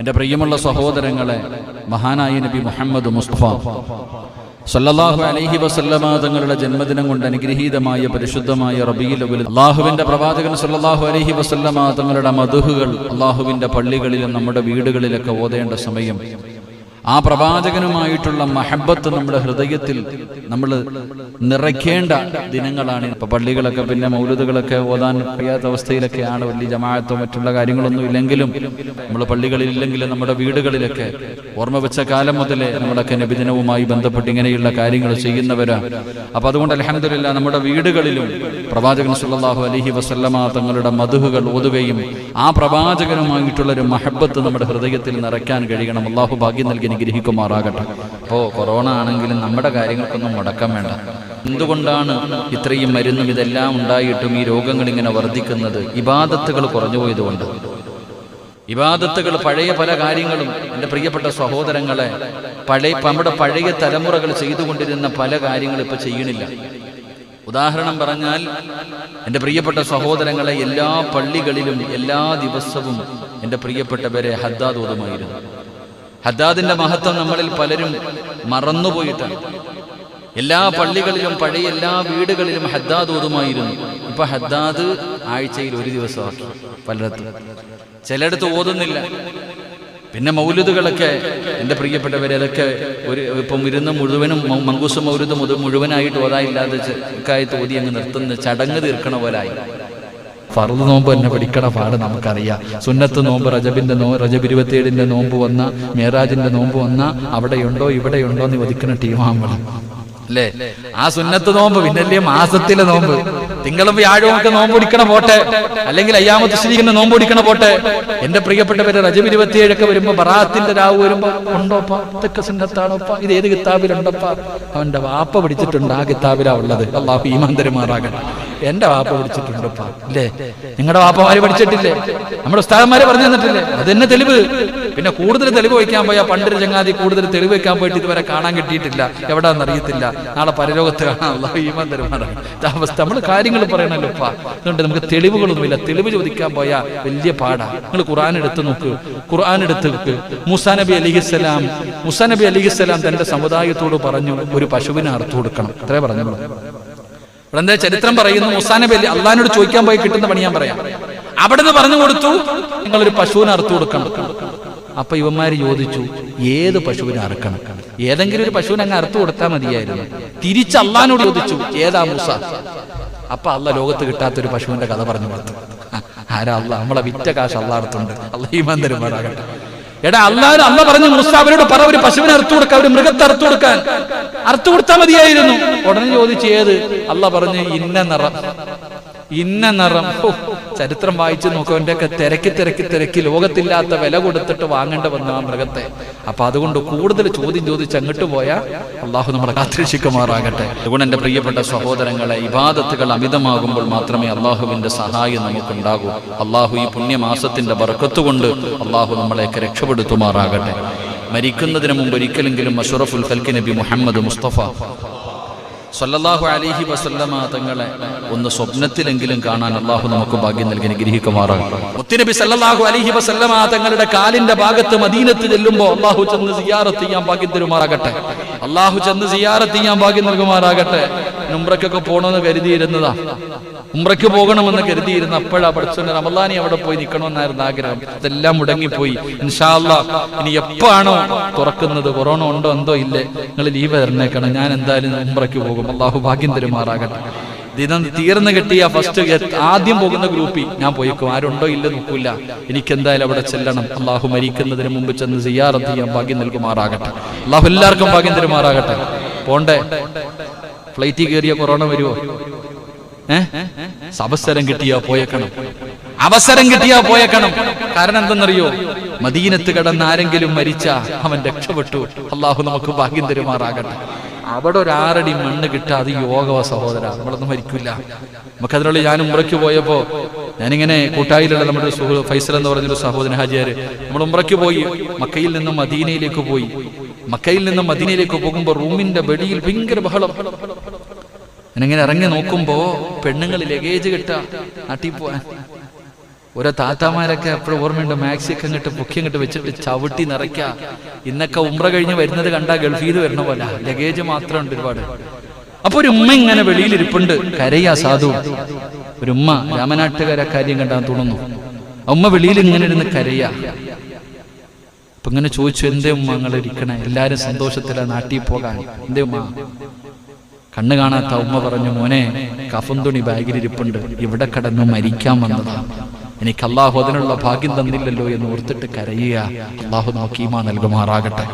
എന്റെ പ്രിയമുള്ള സഹോദരങ്ങളെ മഹാനായ നബി മുഹമ്മദ് മുസ്തഫ. സല്ലല്ലാഹു അലൈഹി വസല്ലമ തങ്ങളുടെ ജന്മദിനം കൊണ്ട് അനുഗ്രഹീതമായ പരിശുദ്ധമായ റബിയിൽ അള്ളാഹുവിന്റെ പ്രവാചകൻ സല്ലല്ലാഹു അലൈഹി വസല്ലമ തങ്ങളുടെ മധുഹുകൾ അള്ളാഹുവിന്റെ പള്ളികളിലും നമ്മുടെ വീടുകളിലൊക്കെ ഓതേണ്ട സമയം ആ പ്രവാചകനുമായിട്ടുള്ള മഹബത്ത് നമ്മുടെ ഹൃദയത്തിൽ നമ്മൾ നിറയ്ക്കേണ്ട ദിനങ്ങളാണ്. ഇപ്പൊ പള്ളികളൊക്കെ പിന്നെ മൗലുദുകളൊക്കെ ഓതാൻ കഴിയാത്ത അവസ്ഥയിലൊക്കെയാണ് വലിയ ജമാഅത്തോ മറ്റുള്ള കാര്യങ്ങളൊന്നും ഇല്ലെങ്കിലും നമ്മൾ പള്ളികളിൽ ഇല്ലെങ്കിലും നമ്മുടെ വീടുകളിലൊക്കെ ഓർമ്മ വെച്ച കാലം മുതലേ നമ്മളൊക്കെ നബിദിനവുമായി ബന്ധപ്പെട്ട് ഇങ്ങനെയുള്ള കാര്യങ്ങൾ ചെയ്യുന്നവരാ. അപ്പൊ അതുകൊണ്ട് അലഹമില്ല നമ്മുടെ വീടുകളിലും പ്രവാചകൻ സുല്ലാഹു അലഹി വസല്ലമ തങ്ങളുടെ മധുഹുകൾ ഓതുകയും ആ പ്രവാചകനുമായിട്ടുള്ള ഒരു മഹബത്ത് നമ്മുടെ ഹൃദയത്തിൽ നിറയ്ക്കാൻ കഴിയണം. അള്ളാഹു ഭാഗ്യം നൽകി അനുഗ്രഹിക്കുമാറാകട്ടെ ഓ കൊറോണ ആണെങ്കിലും നമ്മുടെ കാര്യങ്ങൾക്കൊന്നും മുടക്കം വേണ്ട. എന്തുകൊണ്ടാണ് ഇത്രയും മരുന്നും ഇതെല്ലാം ഉണ്ടായിട്ടും ഈ രോഗങ്ങൾ ഇങ്ങനെ വർദ്ധിക്കുന്നത്? ഇബാദത്തുകൾ കുറഞ്ഞു പോയതുകൊണ്ട്. ഇബാദത്തുകൾ പഴയ പല കാര്യങ്ങളും എന്റെ പ്രിയപ്പെട്ട സഹോദരങ്ങളെ പഴയ നമ്മുടെ പഴയ തലമുറകൾ ചെയ്തുകൊണ്ടിരുന്ന പല കാര്യങ്ങളും ഇപ്പൊ ചെയ്യണില്ല. ഉദാഹരണം പറഞ്ഞാൽ എന്റെ പ്രിയപ്പെട്ട സഹോദരങ്ങളെ എല്ലാ പള്ളികളിലും എല്ലാ ദിവസവും എന്റെ പ്രിയപ്പെട്ടവരെ ഹദ്ദാദ് ഓതുമായിരുന്നു ഹദ്ദാദിന്റെ മഹത്വം നമ്മളിൽ പലരും മറന്നുപോയിട്ടാണ് എല്ലാ പള്ളികളിലും പഴയ എല്ലാ വീടുകളിലും ഹദ്ദാദ് ഓതുമായിരുന്നു. ഇപ്പൊ ഹദ്ദാദ് ആഴ്ചയിൽ ഒരു ദിവസമാക്കി പലയിടത്തും. ചിലയിടത്ത് ഓതുന്നില്ല. പിന്നെ മൗലുദുകളൊക്കെ എന്റെ പ്രിയപ്പെട്ടവരെ അതൊക്കെ ഒരു ഇപ്പം ഇരുന്ന് മുഴുവനും മങ്കൂസ് മൗലുദ് മുഴുവനായിട്ട് ഓതായില്ലാതെ കായത്ത് ഓതി അങ്ങ് നിർത്തുന്ന ചടങ്ങ് തീർക്കണ പോലായി. ഫറുദ് നോമ്പ് തന്നെ പഠിക്കണ പാട് നമുക്കറിയാം. സുന്നത്ത് നോമ്പ് റജബിന്റെ നോ റജബ് ഇരുപത്തിയേഴിന്റെ നോമ്പ് വന്ന മേരാജിന്റെ നോമ്പ് വന്ന അവിടെയുണ്ടോ ഇവിടെയുണ്ടോ എന്ന് വധിക്കുന്ന ടീമാകുമ്പോൾ അല്ലേ? ആ സുന്നത്ത് നോമ്പ് പിന്നല്ലേ മാസത്തിലെ നോമ്പ്. തിങ്കളും വ്യാഴവും ഒക്കെ നോമ്പ് പിടിക്കണ പോട്ടെ. അല്ലെങ്കിൽ അയ്യാമത്ത് ശ്രീകരണ നോമ്പ് പിടിക്കണ പോട്ടെ. എന്റെ പ്രിയപ്പെട്ടവര് റജബ് ഇരുപത്തിയേഴൊക്കെ വരുമ്പോ ബറാത്തിന്റെ രാവ് വരുമ്പോ ഉണ്ടോപ്പ ഇതൊക്കെ സുന്നത്താണോപ്പ ഇത് ഏത് കിതാബിലുണ്ടപ്പ അവന്റെ വാപ്പ പിടിച്ചിട്ടുണ്ട് ആ കിതാബിലാ ഉള്ളത്. അള്ളാഹു ഈമാൻ തരുമാറാകട്ടെ. എന്റെ വാപ്പ പിടിച്ചിട്ടുണ്ടപ്പ അല്ലേ? നിങ്ങളുടെ വാപ്പമാര് പഠിച്ചിട്ടില്ലേ നമ്മുടെ ഉസ്താദന്മാരെ പറഞ്ഞു തന്നിട്ടില്ലേ? അത് തന്നെ തെളിവ്. പിന്നെ കൂടുതൽ തെളിവ് വയ്ക്കാൻ പോയാൽ പണ്ടൊരു ചങ്ങാതി കൂടുതൽ തെളിവ് വയ്ക്കാൻ പോയിട്ട് ഇതുവരെ കാണാൻ കിട്ടിയിട്ടില്ല. എവിടാന്ന് അറിയത്തില്ല. നാളെ പരലോകത്ത് കാണാനുള്ള ഈമാൻ തരുമാറാണ്. അവസ്ഥ നമ്മൾ കാര്യങ്ങൾ പറയണല്ലോ അതുകൊണ്ട് നമുക്ക് തെളിവുകളൊന്നുമില്ല. തെളിവ് ചോദിക്കാൻ പോയാൽ വലിയ പാടാ. നിങ്ങൾ ഖുർആൻ എടുത്ത് നോക്ക്. ഖുർആൻ എടുത്ത് നോക്ക്. മുസാ നബി അലിഹിസ്സലാം മുസാ നബി അലിഹിസ്സലാം തന്റെ സമുദായത്തോട് പറഞ്ഞു ഒരു പശുവിനെ അറുത്തു കൊടുക്കണം. അത്രേ പറഞ്ഞു. ഇവിടെ എന്താ ചരിത്രം പറയുന്നു? മുസാ നബി അലി അള്ളഹാനോട് ചോദിക്കാൻ പോയി കിട്ടുന്ന പണി ഞാൻ പറയാം. അവിടെ നിന്ന് പറഞ്ഞു കൊടുത്തു. നിങ്ങളൊരു പശുവിനെ അറുത്തു കൊടുക്കണം. അപ്പൊ ഇവന്മാര് ചോദിച്ചു ഏത് പശുവിനെ അറുക്കണം? ഏതെങ്കിലും ഒരു പശുവിനെ അങ്ങ് അറുത്തു കൊടുത്താൽ മതിയായിരുന്നു. തിരിച്ച് അള്ളഹാനോട് ചോദിച്ചു ഏതാ മൂസ? അപ്പൊ അല്ല ലോകത്ത് കിട്ടാത്ത ഒരു പശുവിന്റെ കഥ പറഞ്ഞു കൊടുത്തു. ആരാ അല്ല നമ്മളെ വിറ്റ കാശ് അള്ളാർത്തുണ്ട് അല്ല ഈ മന്ദിരമാറാകട്ടെ എടാ അല്ലാരും അല്ല പറഞ്ഞു മുസ്ത അവരോട് പറ ഒരു പശുവിനെ അറുത്തു കൊടുക്കാൻ ഒരു മൃഗത്തെ അറുത്തു കൊടുക്കാൻ. അറുത്തു കൊടുത്താൽ മതിയായിരുന്നു. ഉടനെ ചോദിച്ചു ഏത്? അല്ല പറഞ്ഞു ഇന്ന നിറം. ഇന്ന നിറം. ചരിത്രം വായിച്ചു നോക്കും ഒക്കെ തിരക്കി തിരക്കി തിരക്കി ലോകത്തില്ലാത്ത വില കൊടുത്തിട്ട് വാങ്ങേണ്ട വന്ന ആ മൃഗത്തെ. അപ്പൊ അതുകൊണ്ട് കൂടുതൽ ചോദ്യം ചോദിച്ച് അങ്ങോട്ട് പോയാൽ അള്ളാഹു നമ്മളെ കാത്തിരക്ഷിക്കുമാറാകട്ടെ. അതുകൊണ്ട് എന്റെ പ്രിയപ്പെട്ട സഹോദരങ്ങളെ ഇബാദത്തുകൾ അമിതമാകുമ്പോൾ മാത്രമേ അള്ളാഹുവിന്റെ സഹായം നമുക്കുണ്ടാകൂ. അള്ളാഹു ഈ പുണ്യമാസത്തിന്റെ ബർക്കത്തുകൊണ്ട് അള്ളാഹു നമ്മളെയൊക്കെ രക്ഷപ്പെടുത്തുമാറാകട്ടെ. മരിക്കുന്നതിന് മുമ്പ് ഒരിക്കലെങ്കിലും അഷുറഫുൽ ഖൽക്കി നബി മുഹമ്മദ് മുസ്തഫ സല്ലല്ലാഹു അലിഹി വസല്ലമ തങ്ങളെ ഒന്ന് സ്വപ്നത്തിലെങ്കിലും കാണാൻ അള്ളാഹു നമുക്ക് ഭാഗ്യം നൽകി അലൈഹി വസല്ലമ തങ്ങളുടെ കാലിന്റെ ഭാഗത്ത് മദീനത്ത് ചെല്ലുമ്പോൾ അള്ളാഹു ചെന്ന് സിയാറത്ത് ചെയ്യാൻ ഭാഗ്യം തരുമാറാകട്ടെ. അള്ളാഹു ചെന്ന് സിയാറത്ത് ചെയ്യാൻ ഭാഗ്യം നൽകുമാറാകട്ടെ. ഉംറയ്ക്കൊക്കെ പോകണമെന്ന് കരുതിയിരുന്നതാ. ഉംറയ്ക്ക് പോകണമെന്ന് കരുതിയിരുന്ന അപ്പോഴാ പഠിച്ചോണ്ട് റമലാനി അവിടെ പോയി നിൽക്കണമെന്നായിരുന്നു ആഗ്രഹം. അതെല്ലാം മുടങ്ങിപ്പോയി. ഇൻഷാല്ല ഇനി എപ്പോഴാണോ തുറക്കുന്നത്? കൊറോണ ഉണ്ടോ എന്തോ ഇല്ലേ? നിങ്ങൾ ലീവ് തരണേക്കണം. ഞാൻ എന്തായാലും ഉംറയ്ക്ക് പോകും. അള്ളാഹു ഭാഗ്യം തരുമാറാകട്ടെ. ദിനം തീർന്നു കിട്ടിയ ഫസ്റ്റ് ആദ്യം പോകുന്ന ഗ്രൂപ്പിൽ ഞാൻ പോയിക്കും. ആരുണ്ടോ ഇല്ല നോക്കൂല. എനിക്ക് എന്തായാലും അവിടെ ചെല്ലണം. അള്ളാഹു മരിക്കുന്നതിന് മുമ്പ് ചെന്ന് സിയാറത്ത് ചെയ്യാൻ ഭാഗ്യം നൽകുമാറാകട്ടെ. അള്ളാഹു എല്ലാവർക്കും ഭാഗ്യം തരുമാറാകട്ടെ. പോണ്ടേ? ഫ്ലൈറ്റിൽ കയറിയ കൊറോണ വരുമോ അവസരം കിട്ടിയാ പോയേക്കണം. അവസരം കിട്ടിയാ പോയേക്കണം. കാരണം എന്തെന്നറിയോ? മദീനത്ത് കിടന്ന് ആരെങ്കിലും മരിച്ച അവൻ രക്ഷപ്പെട്ടു. അള്ളാഹു നമുക്ക് ഭാഗ്യം തരുമാറാകട്ടെ. അവിടെ ഒരു ആറടി മണ്ണ് കിട്ടാതെ യോഗവ സഹോദര നമ്മളൊന്നും മരിക്കില്ല നമുക്ക് അതിനുള്ള ഞാൻ ഉമ്രയ്ക്ക് പോയപ്പോ ഞാനിങ്ങനെ കൂട്ടായിലുള്ള നമ്മുടെ ഒരു സുഹൃ ഫൈസൽ എന്ന് പറഞ്ഞൊരു സഹോദരൻ ഹാജിയാര് നമ്മൾ ഉമ്രയ്ക്ക് പോയി. മക്കയിൽ നിന്നും മദീനയിലേക്ക് പോയി. മക്കയിൽ നിന്നും മദീനയിലേക്ക് പോകുമ്പോൾ റൂമിന്റെ വെടിയിൽ ഭയങ്കര ബഹളം. ഞാനിങ്ങനെ ഇറങ്ങി നോക്കുമ്പോ പെണ്ണുങ്ങൾ ലഗേജ് കിട്ട നാട്ടിൽ പോവാൻ ഓരോ താത്താമാരൊക്കെ എപ്പോഴും ഓർമ്മയുണ്ട് മാക്സി ഒക്കെ അങ്ങോട്ട് പൊക്കി അങ്ങോട്ട് വെച്ചിട്ട് ചവിട്ടി നിറയ്ക്ക. ഇന്നൊക്കെ ഉമ്ര കഴിഞ്ഞ് വരുന്നത് കണ്ടാ ഗൾഫിൽ വരണ പോലെ. ലഗേജ് മാത്രം ഉണ്ട് ഒരുപാട്. അപ്പൊ ഒരു ഉമ്മ ഇങ്ങനെ വെളിയിൽ ഇരിപ്പുണ്ട് കരയാ സാധു. ഒരു ഉമ്മ രാമനാട്ടുകാരെ കാര്യം കണ്ടാൻ തോന്നുന്നു. ഉമ്മ വെളിയിൽ ഇങ്ങനെ ഇരുന്ന് കരയാ. അപ്പൊ ഇങ്ങനെ ചോദിച്ചു എന്തേ ഉമ്മ നിങ്ങൾ ഇരിക്കണേ? എല്ലാരും സന്തോഷത്തിലാ നാട്ടിൽ പോകാൻ. എന്തേ ഉമ്മ? കണ്ണു കാണാത്ത ഉമ്മ പറഞ്ഞു മോനെ കഫം തുണി ബാഗിൽ ഇരിപ്പുണ്ട് ഇവിടെ കടന്നു മരിക്കാൻ വന്നതാണ് എനിക്ക് അള്ളാഹു അതിനുള്ള ഭാഗ്യം തന്നില്ലല്ലോ എന്ന് ഓർത്തിട്ട് കരയുക. അള്ളാഹു നോക്കീമ നൽകുമാറാകട്ടെ.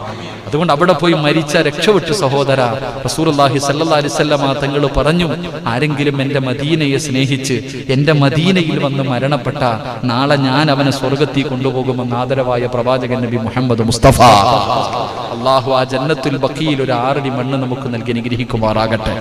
അതുകൊണ്ട് അവിടെ പോയി മരിച്ച രക്ഷപ്പെട്ടു സഹോദര റസൂർല്ലാഹി സല്ലാ അലിസല്ലമ തങ്ങൾ പറഞ്ഞു ആരെങ്കിലും എന്റെ മദീനയെ സ്നേഹിച്ച് എന്റെ മദീനയിൽ വന്ന് മരണപ്പെട്ട നാളെ ഞാൻ അവനെ സ്വർഗത്തിൽ കൊണ്ടുപോകുമെന്ന് ആദരവായ പ്രവാചകൻ നബി മുഹമ്മദ് മുസ്തഫ. അള്ളാഹു ആ ജന്നത്തുൽ ബക്കിയിൽ ഒരു ആറടി മണ്ണ് നമുക്ക് നൽകി അനുഗ്രഹിക്കുമാറാകട്ടെ.